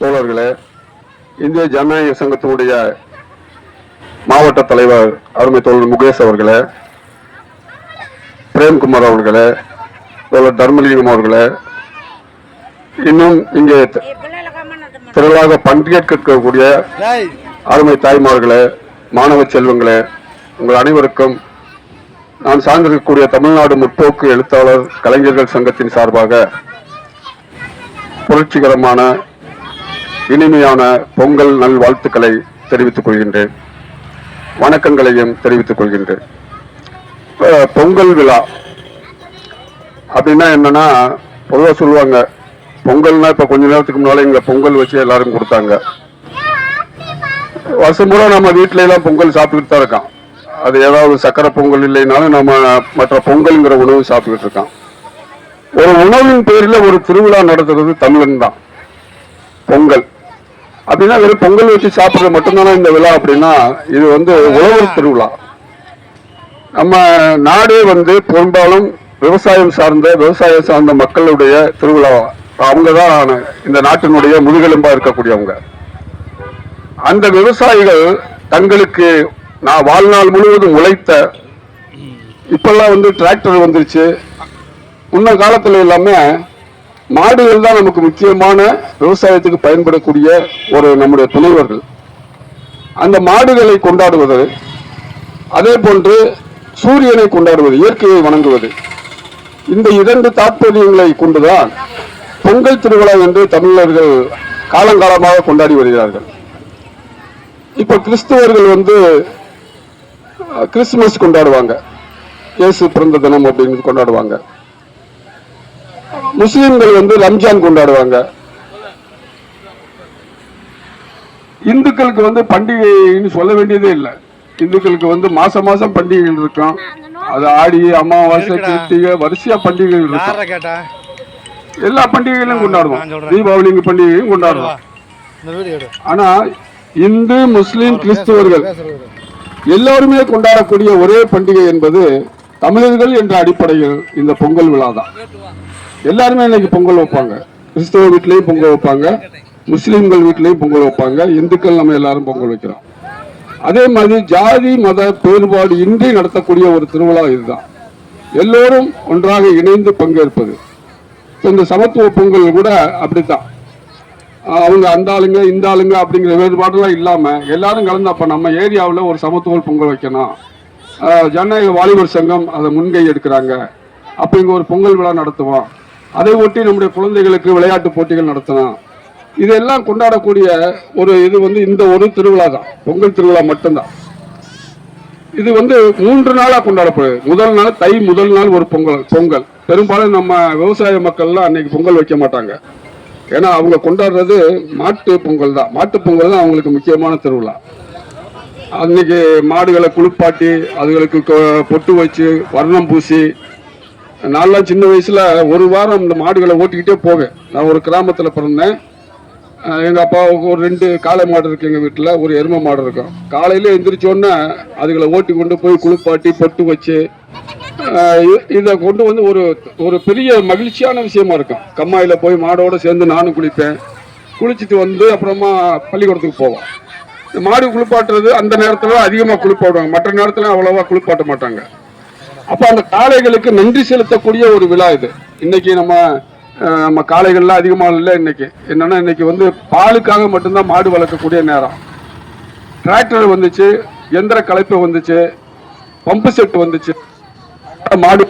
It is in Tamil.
தோழர்களே இந்திய ஜனநாயக சங்கத்தினுடைய மாவட்ட தலைவர் அருமை தோழர் முகேஷ் அவர்களே பிரேம்குமார் அவர்களே தோழர் தர்மலிங்கம் அவர்களே இன்னும் இங்கே திரளாக பங்கேற்கக்கூடிய டேய் அருமை தாய்மார்களே மாணவ செல்வங்களே உங்கள் அனைவருக்கும் நான் சார்ந்திருக்கக்கூடிய தமிழ்நாடு முற்போக்கு எழுத்தாளர் கலைஞர்கள் சங்கத்தின் சார்பாக புரட்சிகரமான இனிமையான பொங்கல் நல்வாழ்த்துக்களை தெரிவித்துக் கொள்கின்றேன். வணக்கங்களையும் தெரிவித்துக் கொள்கின்றேன். பொங்கல் விழா அப்படின்னா என்னன்னா பொதுவாக சொல்லுவாங்க பொங்கல்னா இப்ப கொஞ்ச நேரத்துக்கு முன்னால இங்க பொங்கல் வச்சு எல்லாரும் கொடுத்தாங்க. வருஷம் பூரா நம்ம வீட்டில எல்லாம் பொங்கல் சாப்பிட்டுட்டு தான் இருக்கோம் அது ஏதாவது சக்கரை பொங்கல் இல்லைனாலும் நம்ம மற்ற பொங்கல்ங்கிற உணவு சாப்பிட்டுட்டு இருக்கோம் ஒரு உணவின் பேரில் ஒரு திருவிழா நடத்துறது தமிழன் தான். பொங்கல். அப்படின்னா வெறும் பொங்கல் வச்சு சாப்பிடுறது மட்டும்தானா இந்த விழா அப்படின்னா இது வந்து உழவர் திருவிழா. நம்ம நாடே வந்து பெரும்பாலும் விவசாயம் சார்ந்த விவசாயம் சார்ந்த மக்களுடைய திருவிழா. அவங்க தான் இந்த நாட்டினுடைய முதுகெலும்பா இருக்கக்கூடியவங்க. அந்த விவசாயிகள் தங்களுக்கு நான் வாழ்நாள் முழுவதும் உழைத்த இப்பெல்லாம் வந்து டிராக்டர் வந்துருச்சு. முன்ன காலத்தில் எல்லாமே மாடுகள் தான் நமக்கு முக்கியமான விவசாயத்துக்கு பயன்படக்கூடிய ஒரு நம்முடைய துணைவர்கள். அந்த மாடுகளை கொண்டாடுவது அதே போன்று சூரியனை கொண்டாடுவது இயற்கையை வணங்குவது இந்த இரண்டு தாற்பயங்களை கொண்டுதான் பொங்கல் திருவிழா என்று தமிழர்கள் காலங்காலமாக கொண்டாடி வருகிறார்கள். இப்ப கிறிஸ்துவர்கள் வந்து கிறிஸ்துமஸ் கொண்டாடுவாங்க. இயேசு பிறந்த தினம் அப்படின்னு கொண்டாடுவாங்க. முஸ்லிம்கள் வந்து ரம்ஜான் கொண்டாடுவாங்க. இந்துக்களுக்கு வந்து பண்டிகைன்னு சொல்ல வேண்டியதே இல்லை. இந்துக்களுக்கு வந்து மாசம் மாசம் பண்டிகைகள் இருக்கும். அது ஆடி அமாவாசை. கிருத்திகை வரிசையா பண்டிகைகள் இருக்கும். எல்லா பண்டிகைகளும் கொண்டாடுவோம். தீபாவளி பண்டிகையும் கொண்டாடுவோம். ஆனா இந்து முஸ்லிம் கிறிஸ்துவர்கள் எல்லாருமே கொண்டாடக்கூடிய ஒரே பண்டிகை என்பது தமிழர்கள் என்ற அடிப்படையில் இந்த பொங்கல் விழா தான் எல்லாருமே இன்னைக்கு பொங்கல் வைப்பாங்க. கிறிஸ்தவ வீட்லயும் பொங்கல் வைப்பாங்க. முஸ்லீம்கள் வீட்லயும் பொங்கல் வைப்பாங்க. இந்துக்கள் நம்ம எல்லாரும் பொங்கல் வைக்கிறோம். அதே மாதிரி ஜாதி மத வேறுபாடு இன்றி நடத்தக்கூடிய ஒரு திருவிழா இதுதான். எல்லோரும் ஒன்றாக இணைந்து பங்கேற்பது. இந்த சமத்துவ பொங்கல் கூட அப்படித்தான். அவங்க அந்த ஆளுங்க இந்த ஆளுங்க அப்படிங்கிற வேறுபாடுலாம் இல்லாம எல்லாரும் கலந்து அப்ப நம்ம ஏரியாவில் ஒரு சமத்துவ பொங்கல் வைக்கணும். ஜனநாயக வாலிபர் சங்கம் அதை முன்கை எடுக்கிறாங்க. அப்ப இங்க ஒரு பொங்கல் விழா நடத்துவோம். அதை ஒட்டி நம்முடைய குழந்தைகளுக்கு விளையாட்டு போட்டிகள் நடத்தலாம் இதெல்லாம் கொண்டாடக்கூடிய ஒரு இது வந்து இந்த ஒரு திருவிழா தான். பொங்கல் திருவிழா மட்டும்தான். இது வந்து மூன்று நாளா கொண்டாடப்படுது. முதல் நாள் தை முதல் நாள் ஒரு பொங்கல் பொங்கல். பெரும்பாலும் நம்ம விவசாய மக்கள்லாம் அன்னைக்கு பொங்கல் வைக்க மாட்டாங்க. ஏன்னா அவங்க கொண்டாடுறது மாட்டு பொங்கல் தான். மாட்டு பொங்கல் தான் அவங்களுக்கு முக்கியமான திருவிழா. அன்னைக்கு மாடுகளை குளிப்பாட்டி அதுகளுக்கு கொ- பொட்டு வச்சு வர்ணம் பூசி நான்லாம் சின்ன வயசில் ஒரு வாரம் இந்த மாடுகளை ஓட்டிக்கிட்டே போவேன். நான் ஒரு கிராமத்தில் பிறந்தேன். எங்கள் அப்பாவுக்கு ஒரு ரெண்டு காளை மாடு இருக்குது எங்கள் வீட்டில் ஒரு எருமை மாடு இருக்கும். காலையில் எந்திரிச்சோன்னே அதுகளை ஓட்டி கொண்டு போய் குளிப்பாட்டி பொட்டு வச்சு இதை கொண்டு வந்து ஒரு ஒரு பெரிய மகிழ்ச்சியான விஷயமா இருக்கும். கம்மாயில் போய் மாடோடு சேர்ந்து நானும் குளிப்பேன். குளிச்சுட்டு வந்து அப்புறமா பள்ளிக்கூடத்துக்கு போவோம். இந்த மாடு குளிப்பாட்டுறது அந்த நேரத்தில் அதிகமாக குளிப்பாடுவாங்க மற்ற நேரத்தில் அவ்வளோவா குளிப்பாட்ட மாட்டாங்க. அப்ப அந்த காளைகளுக்கு நன்றி செலுத்தக்கூடிய ஒரு விழா இது. இன்னைக்கு நம்ம நம்ம காளைகள்லாம் அதிகமாக இல்லை இன்னைக்கு. என்னன்னா இன்னைக்கு வந்து பாலுக்காக மட்டும்தான் மாடு வளர்க்கக்கூடிய நேரம். டிராக்டர் வந்துச்சு எந்திர கலைப்பு வந்துச்சு பம்பு செட் வந்துச்சு. மாடு